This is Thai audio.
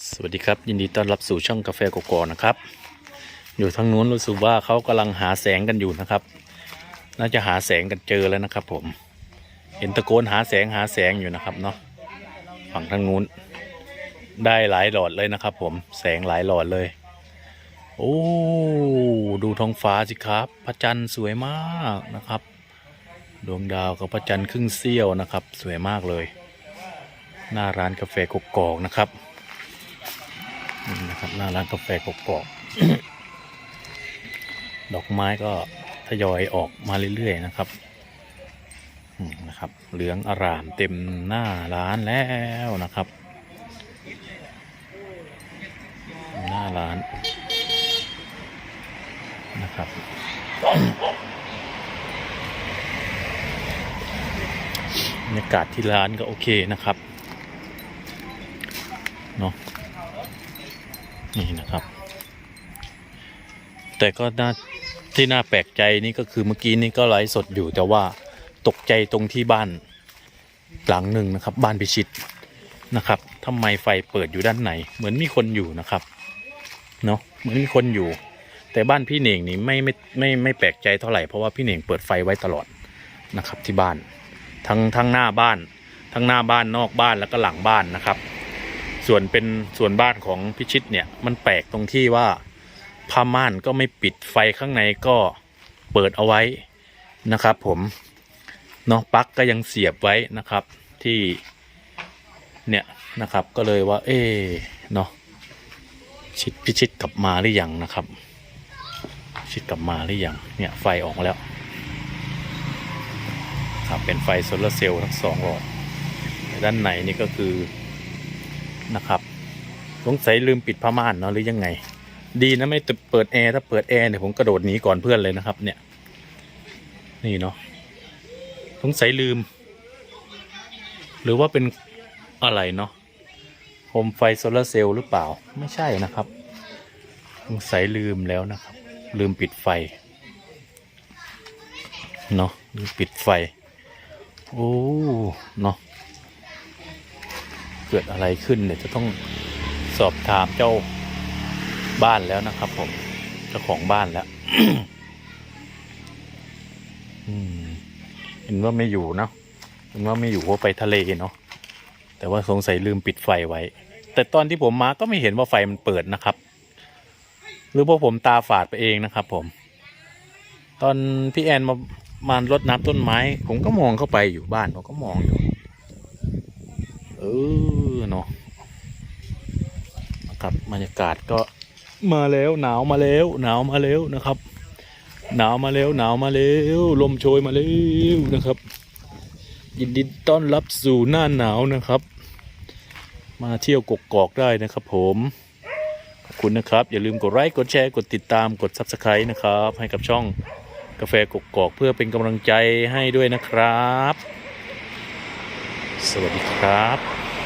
สวัสดีครับ ยินดีต้อนรับสู่ช่องกาแฟโกโก้นะครับ อยู่ทางนู้นรู้สึกว่าเขากำลังหาแสงกันอยู่นะครับ น่าจะหาแสงกันเจอแล้วนะครับ ผม เห็นตะโกนหาแสงหาแสงอยู่นะครับเนาะฝั่งทางนู้น ได้หลายหลอดเลยนะครับ ผมแสงหลายหลอดเลย โอ้ดูท้องฟ้าสิครับ พระจันทร์สวยมากนะครับ ดวงดาวกับพระจันทร์ครึ่งเสี้ยวนะครับ สวยมากเลย หน้าร้านกาแฟกกอกนะครับ นะครับหน้าร้านกาแฟกกอกดอกไม้ก็ทยอยออกมาเรื่อยๆนะครับนะครับ เหลืองอร่ามเต็มหน้าร้านแล้วนะครับ หน้าร้านนะครับบรรยากาศที่ร้านก็โอเคนะครับเนาะ นี่นะครับ แต่ก็น่าที่น่าแปลกใจนี่ก็คือเมื่อกี้นี่ก็ไลฟ์สดอยู่ แต่ว่าตกใจตรงที่บ้านหลังหนึ่งนะครับ บ้านพิชิตนะครับทำไมไฟเปิดอยู่ด้านในเหมือนมีคนอยู่นะครับเนาะเหมือนมีคนอยู่ แต่บ้านพี่เน่งนี่ไม่ไม่ไม่ไม่แปลกใจเท่าไหร่เพราะว่าพี่เน่งเปิดไฟไว้ตลอดนะครับที่บ้าน ทั้งทั้งหน้าบ้าน ทั้งหน้าบ้านนอกบ้านแล้วก็หลังบ้านนะครับ ส่วนเป็นส่วนบ้านของพิชิตเนี่ยมันแปลกตรงที่ว่าผ้าม่านก็ไม่ปิดไฟข้างในก็เปิดเอาไว้นะครับ ผมเนาะปลั๊กก็ยังเสียบไว้นะครับที่เนี่ยนะครับก็เลยว่า เอ๊เนาะชิดพิชิตกลับมาหรือยังนะครับ ชิตกลับมาหรือยังเนี่ยไฟออกแล้วครับเป็นไฟโซลาร์เซลล์ทั้งสองหลอดด้านในนี่ก็คือ นะครับ สงสัยลืมปิดผ้าม่านเนาะหรือยังไง ดีนะไม่เปิดแอร์ถ้าเปิดแอร์เนี่ยผมกระโดดหนีก่อนเพื่อนเลยนะครับ เนี่ย นี่เนาะสงสัยลืม หรือว่าเป็นอะไรเนาะโคมไฟโซลาร์เซลล์หรือเปล่าไม่ใช่นะครับสงสัยลืมแล้วนะครับ ลืมปิดไฟเนาะลืมปิดไฟ โอ้เนาะ เกิดอะไรขึ้นเนี่ยจะต้องสอบถามเจ้าบ้านแล้วนะครับ ผมเจ้าของบ้านแล้วเห็นว่าไม่อยู่เนาะเห็นว่าไม่อยู่เพราะไปทะเลเนาะแต่ว่าสงสัยลืมปิดไฟไว้ แต่ตอนที่ผมมาก็ไม่เห็นว่าไฟมันเปิดนะครับ หรือว่าผมตาฝาดไปเองนะครับ ผม ตอนพี่แอนมามารดน้ำต้นไม้ ผมก็มองเข้าไปอยู่บ้านผมก็มองอยู่ เออเนาะนะครับบรรยากาศก็มาแล้วหนาวมาแล้ว หนาวมาแล้วนะครับ หนาวมาแล้วหนาวมาแล้วลมโชยมาแล้วนะครับ ยินดีต้อนรับสู่หน้าหนาวนะครับ มาเที่ยวกกอกได้นะครับผมขอบคุณนะครับ อย่าลืมกดไลค์กดแชร์กดติดตามกด Subscribe นะครับ ให้กับช่องกาแฟกกอกเพื่อเป็นกำลังใจให้ด้วยนะครับ สวัสดีครับ